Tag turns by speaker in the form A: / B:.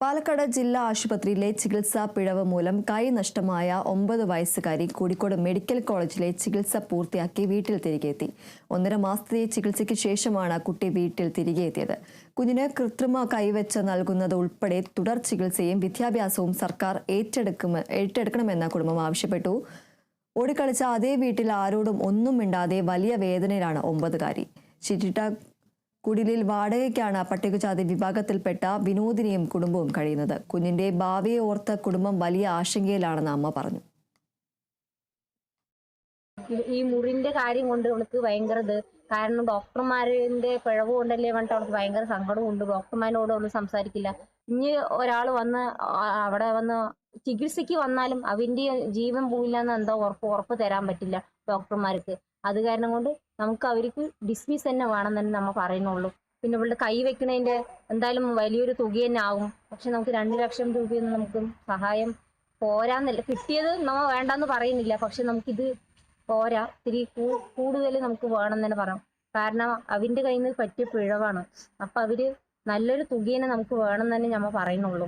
A: പാലക്കാട് ജില്ലാ ആശുപത്രിയിലെ ചികിത്സാ പിഴവ് മൂലം കൈ നഷ്ടമായ ഒമ്പത് വയസ്സുകാരി കോഴിക്കോട് മെഡിക്കൽ കോളേജിലെ ചികിത്സ പൂർത്തിയാക്കി വീട്ടിൽ തിരികെ എത്തി. ഒന്നര മാസത്തെ ചികിത്സയ്ക്ക് ശേഷമാണ് കുട്ടി വീട്ടിൽ തിരികെ എത്തിയത്. കുഞ്ഞിന് കൃത്രിമ കൈവച്ച് നൽകുന്നത് ഉൾപ്പെടെ തുടർ ചികിത്സയും വിദ്യാഭ്യാസവും സർക്കാർ ഏറ്റെടുക്കുമ ഏറ്റെടുക്കണമെന്ന കുടുംബം ആവശ്യപ്പെട്ടു. ഓടിക്കളിച്ച അതേ വീട്ടിൽ ആരോടും ഒന്നും മിണ്ടാതെ വലിയ വേദനയിലാണ് ഒമ്പതുകാരി. ചിറ്റിട്ട കുടിലിൽ വാടകയ്ക്കാണ് പട്ടികജാതി വിഭാഗത്തിൽപ്പെട്ട വിനോദിനിയും കുടുംബവും കഴിയുന്നത്. കുഞ്ഞിന്റെ ഭാവിയെ ഓർത്ത കുടുംബം വലിയ ആശങ്കയിലാണെന്ന് അമ്മ പറഞ്ഞു.
B: ഈ- മുറിന്റെ കാര്യം കൊണ്ട് അവൾക്ക് ഭയങ്കര ഇത്. കാരണം ഡോക്ടർമാരുടെ പിഴവ് കൊണ്ടല്ലേ പറഞ്ഞിട്ട് അവൾക്ക് ഭയങ്കര സങ്കടമുണ്ട് ഡോക്ടർമാരോട് അവൾ സംസാരിക്കില്ല. ഇനി ഒരാൾ വന്ന് അവിടെ വന്ന് ചികിത്സയ്ക്ക് വന്നാലും അവന്റെ ജീവൻ പോയില്ല എന്ന് എന്തോ ഉറപ്പ് ഉറപ്പ് തരാൻ പറ്റില്ല ഡോക്ടർമാർക്ക്. അത് കാരണം കൊണ്ട് നമുക്ക് അവർക്ക് ഡിസ്മിസ് തന്നെ വേണം തന്നെ നമ്മൾ പറയുന്നുള്ളൂ. പിന്നെ ഇവളുടെ കൈ വെക്കുന്നതിന്റെ എന്തായാലും വലിയൊരു തുക തന്നെ ആവും. പക്ഷെ നമുക്ക് രണ്ട് ലക്ഷം രൂപയൊന്നും നമുക്ക് സഹായം പോരാന്നില്ല. കിട്ടിയത് നമ്മ വേണ്ടെന്ന് പറയുന്നില്ല. പക്ഷെ നമുക്കിത് പോരാ. ഇത്തിരി കൂടുതൽ നമുക്ക് വേണം തന്നെ പറയാം. കാരണം അവന്റെ കയ്യിൽ നിന്ന് പറ്റിയ പിഴവാണ്. അപ്പൊ അവർ നല്ലൊരു തുകേനെ നമുക്ക് വേണം തന്നെ ഞമ്മ പറയുന്നുള്ളൂ.